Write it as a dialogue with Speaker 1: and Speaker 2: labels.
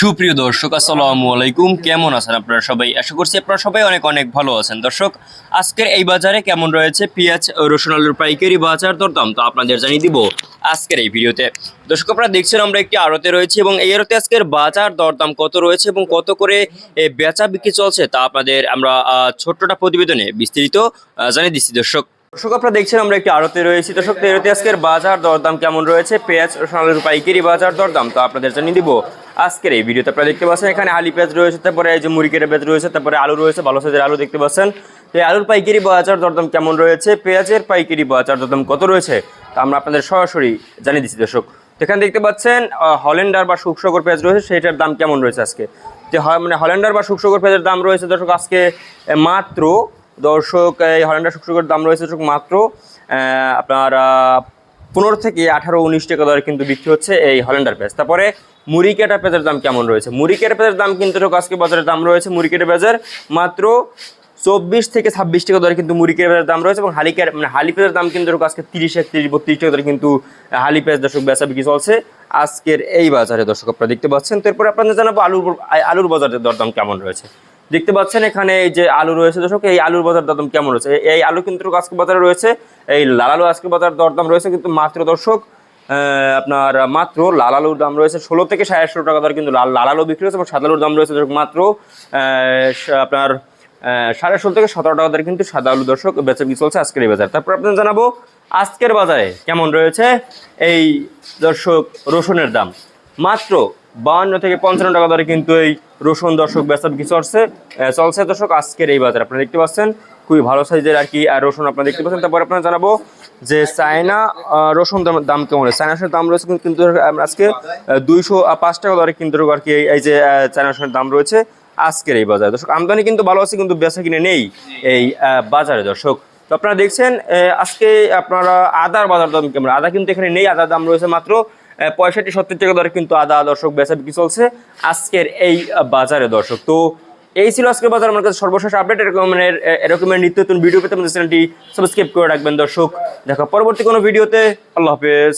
Speaker 1: সুপ্রিয় দর্শক, আসসালামু আলাইকুম। কেমন আছেন আপনারা সবাই? আশা করছি আপনারা সবাই অনেক অনেক ভালো আছেন। দর্শক, আজকের এই বাজারে কেমন রয়েছে? পেঁয়াজ, রসুন আলুর পাইকারি বাজার দরদাম তো আপনাদের জানিয়ে দিব আজকের এই ভিডিওতে। দর্শক, আপনারা দেখছেন আমরা একটি আড়তে রয়েছে এবং এই আড়তে আজকের বাজার দরদাম কত রয়েছে এবং কত করে বেচা বিক্রি চলছে তা আপনাদের আমরা ছোট্টটা প্রতিবেদনে বিস্তারিত জানিয়ে দিচ্ছি। দর্শক দর্শক আপনারা দেখছেন আমরা একটি আড়তে রয়েছি। দর্শক তো এই আড়তে আজকের বাজার দরদাম কেমন রয়েছে? পেঁয়াজ রসুন আলুর পাইকারি বাজার দরদাম তো আপনাদের জানিয়ে দিব। আজকের এই ভিডিওতে আপনারা দেখতে পাচ্ছেন এখানে আলি পেঁয়াজ রয়েছে তারপরে এই যে মুরগির পেঁয়াজ রয়েছে তারপরে আলু রয়েছে ভালো সাইজের আলু দেখতে পাচ্ছেন। তো এই আলুর পাইকারি বাজার দরদাম কেমন রয়েছে? পেঁয়াজের পাইকারি বাজার দরদাম কত রয়েছে? তা আমরা আপনাদের সরাসরি জানিয়ে দিচ্ছি দর্শক। এখানে দেখতে পাচ্ছেন আহ, হল্যান্ডার বা শুকসাগর পেঁয়াজ রয়েছে সেটার দাম কেমন রয়েছে আজকে? যে মানে হল্যান্ডার বা শুকসাগর পেঁয়াজের দাম রয়েছে দর্শক আজকে মাত্র দর্শক, এই হল্যান্ডার শুকসাগর দাম রয়েছে মাত্র আপনার পনেরো থেকে আঠারো উনিশ টাকা দরে কিন্তু বিক্রি হচ্ছে এই হল্যান্ডার পেঁয়াজ। তারপরে মুড়ি কেটা পেঁয়াজের দাম কেমন রয়েছে? মুড়ি কেটা পেঁয়াজের দাম কিন্তু আজকে বাজারের দাম রয়েছে মুড়ি কেটা পেঁয়াজের মাত্র চব্বিশ থেকে ছাব্বিশ টাকা দরে কিন্তু মুড়ি পেঁয়াজের দাম রয়েছে এবং হালি মানে হালি পেঁয়াজের দাম কিন্তু আজকে তিরিশ, একত্রিশ, বত্রিশ টাকা দরে কিন্তু হালি পেঁয়াজ দর্শক বেচা বিক্রি চলছে আজকের এই বাজারে দর্শক আপনারা দেখতে পাচ্ছেন। তো এরপরে আপনাদের জানাব আলুর আলুর বাজারের দরদাম কেমন রয়েছে। দেখতে পাচ্ছেন এখানে এই যে আলু রয়েছে, দর্শক, এই আলুর বাজার দরদাম কেমন রয়েছে? এই- আলু কিন্তু আজকে বাজারে রয়েছে, এই লাল আলু আজকে বাজার দরদাম রয়েছে কিন্তু মাত্র দর্শক আপনার মাত্র লাল আলুর দাম রয়েছে ষোলো থেকে সাড়ে আটশো টাকা দর, কিন্তু লাল আলু বিক্রি হচ্ছে এবং সাদা আলুর দাম রয়েছে দর্শক মাত্র আপনার সাড়ে ষোলো থেকে সতেরো টাকা দরে কিন্তু সাদা আলু দর্শক বেচা বিক্রি চলছে আজকের এই বাজার। তারপর আপনাদের জানাব আজকের বাজারে কেমন রয়েছে এই দর্শক রসুনের দাম। মাত্র বাহান্ন থেকে পঞ্চান্ন টাকা দরে কিন্তু এই রসুন দর্শক বেচা বিক্রি চলছে। চলছে দর্শক আজকের এই বাজার। আপনারা দেখতে পাচ্ছেন, খুবই ভালো সাইজের আর কি আর রসুন আপনারা দেখতে পাচ্ছেন। তারপর আপনারা জানাব যে চায়না রসুন দাম কেমন চায়না রসুনের দাম রয়েছে কিন্তু- আজকে দুইশো পাঁচ টাকা দরে কিন্তু আর কি এই- যে চায়না রসুনের দাম রয়েছে আজকের এই বাজারে। দর্শক, আমদানি কিন্তু ভালো আছে, কিন্তু বেচা কিনে নেই এই বাজারে দর্শক। তো আপনারা দেখছেন আজকে আপনারা আদার বাজার দাম কেমন? আদা কিন্তু এখানে নেই, আদার দাম রয়েছে মাত্র পঁয়ষট্টি, সত্তর টাকা দরে কিন্তু আদা দর্শক বেচা বিক্রি চলছে। আজকের এই বাজারে দর্শক। তো এই ছিল আজকের বাজার। আমার কাছে সর্বশেষ আপডেট, এরকমের এরকমের নিত্য নতুন ভিডিও পেতে আমাদের চ্যানেলটি সাবস্ক্রাইব করে রাখবেন দর্শক। দেখা পরবর্তী কোনো ভিডিওতে আল্লাহ হাফেজ।